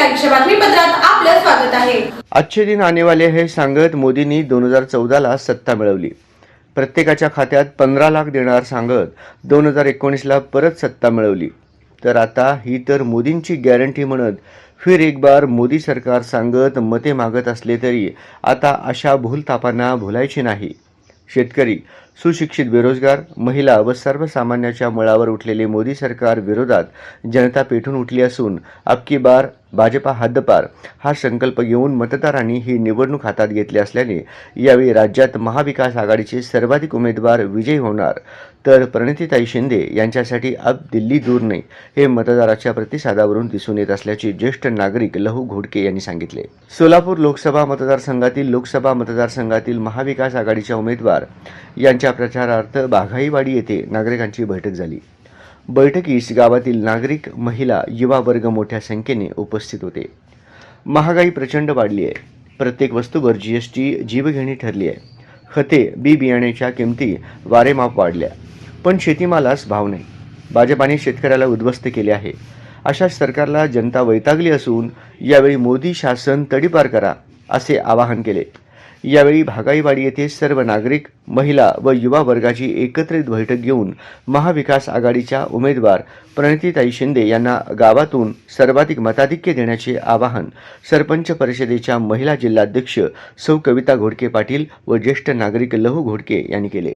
आपलं स्वागत आहे. अच्छे दिन आने वाले हे सांगत मोदींनी दोन हजार चौदाला सत्ता मिळवली. प्रत्येकाच्या खात्यात पंधरा लाख देणार सांगत दोन हजार एकोणीसला परत सत्ता मिळवली. तर आता ही तर मोदींची गॅरंटी म्हणत फिर एक बार मोदी सरकार सांगत मते मागत असले तरी आता अशा भूलतापांना भुलायची नाही. शेतकरी सुशिक्षित बेरोजगार महिला व सर्वसामान्याच्या मळावर उठलेले मोदी सरकार विरोधात जनता पेठून उठली असून अबकी बार भाजपा हद्दपार हा संकल्प घेऊन मतदारांनी ही निवडणूक हातात घेतली असल्याने यावेळी राज्यात महाविकास आघाडीचे सर्वाधिक उमेदवार विजयी होणार. तर प्रणितीताई शिंदे यांच्यासाठी अब दिल्ली दूर नाही हे मतदाराच्या प्रतिसादावरून दिसून येत असल्याचे ज्येष्ठ नागरिक लहू घोडके यांनी सांगितले. सोलापूर लोकसभा मतदारसंघातील लोकसभा मतदारसंघातील महाविकास आघाडीच्या उमेदवार यांच्या प्रचारार्थ बाघाईवाडी येथे नागरिकांची बैठक झाली. बैठकीस गावातील नागरिक महिला युवा वर्ग मोठ्या संख्येने उपस्थित होते. महागाई प्रचंड वाढली आहे. प्रत्येक वस्तूवर जी एस टी जीवघेणी ठरली आहे. खते बी बियाण्याच्या किमती वारेमाप वाढल्या. पण शेतीमालास भाव नाही. भाजपाने शेतकऱ्याला उद्ध्वस्त केले आहे. अशा सरकारला जनता वैतागली असून यावेळी मोदी शासन तडीपार करा असे आवाहन केले. यावेळी भागाईवाडी येथे सर्व नागरिक महिला व युवा वर्गाची एकत्रित बैठक घेऊन महाविकास आघाडीच्या उमेदवार प्रणितीताई शिंदे यांना गावातून सर्वाधिक मताधिक्य देण्याचे आवाहन सरपंच परिषदेच्या महिला जिल्हाध्यक्ष सौ कविता घोडके पाटील व ज्येष्ठ नागरिक लहू घोडके यांनी केले.